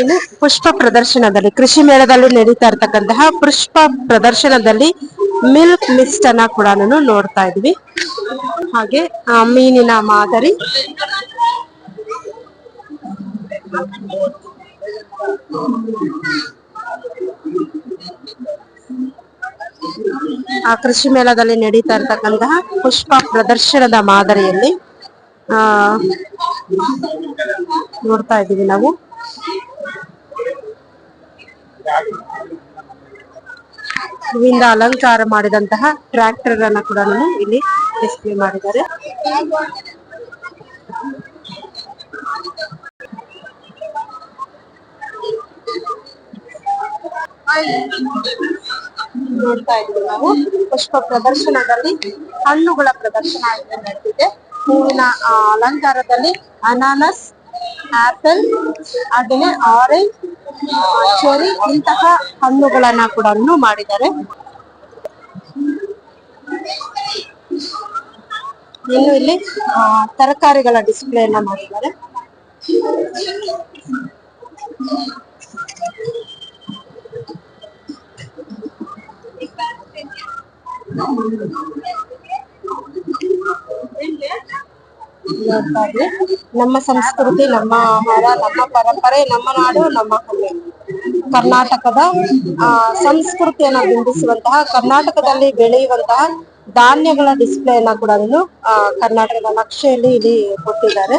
ಇನ್ನು ಪುಷ್ಪ ಪ್ರದರ್ಶನದಲ್ಲಿ, ಕೃಷಿ ಮೇಳದಲ್ಲಿ ನಡೀತಾ ಇರ್ತಕ್ಕಂತಹ ಪುಷ್ಪ ಪ್ರದರ್ಶನದಲ್ಲಿ ಮಿಲ್ಕ್ ಮಿಸ್ಟ್ ಅನ್ನ ಕೂಡ ನಾನು ನೋಡ್ತಾ ಇದ್ವಿ. ಹಾಗೆ ಮೀನಿನ ಮಾದರಿ. ಆ ಕೃಷಿ ಮೇಳದಲ್ಲಿ ನಡೀತಾ ಇರ್ತಕ್ಕಂತಹ ಪುಷ್ಪ ಪ್ರದರ್ಶನದ ಮಾದರಿಯಲ್ಲಿ, ಆ, ನೋಡ್ತಾ ಇದ್ದೀವಿ ನಾವು. ಹೂವಿಂದ ಅಲಂಕಾರ ಮಾಡಿದಂತಹ ಟ್ರ್ಯಾಕ್ಟರ್ ಅನ್ನ ಕೂಡ ಇಲ್ಲಿ ಡಿಸ್ಪ್ಲೇ ಮಾಡಿದ್ದಾರೆ. ನೋಡ್ತಾ ಇದ್ದೀವಿ ನಾವು. ಪುಷ್ಪ ಪ್ರದರ್ಶನದಲ್ಲಿ, ಹಣ್ಣುಗಳ ಪ್ರದರ್ಶನ ನಡೆದಿದೆ. ಹೂವಿನ ಅಲಂಕಾರದಲ್ಲಿ ಅನಾನಸ್, ಆಪಲ್ ಹಾಗೆಯೇ ಆರೆಂಜ್ ಚೆರಿ ಇಂತಹ ಹಣ್ಣುಗಳನ್ನ ಕೂಡ ಮಾಡಿದ್ದಾರೆ. ಇನ್ನು ಇಲ್ಲಿ ತರಕಾರಿಗಳ ಡಿಸ್ಪ್ಲೇ ಅನ್ನ ಮಾಡಿದ್ದಾರೆ ನೋಡ್ತಾ ಇದ್ವಿ. ನಮ್ಮ ಸಂಸ್ಕೃತಿ ನಮ್ಮ ಆಹಾರ ನಮ್ಮ ಪರಂಪರೆ ನಮ್ಮ ನಾಡು ನಮ್ಮ ಹೆಮ್ಮೆ ಕರ್ನಾಟಕದ ಸಂಸ್ಕೃತಿಯನ್ನ ಬಿಂಬಿಸುವಂತಹ ಕರ್ನಾಟಕದಲ್ಲಿ ಬೆಳೆಯುವಂತಹ ಧಾನ್ಯಗಳ ಡಿಸ್ಪ್ಲೇ ಅನ್ನ ಕೂಡ ಆ, ಕರ್ನಾಟಕದ ನಕ್ಷೆಯಲ್ಲಿ ಇಲ್ಲಿ ಕೊಟ್ಟಿದ್ದಾರೆ.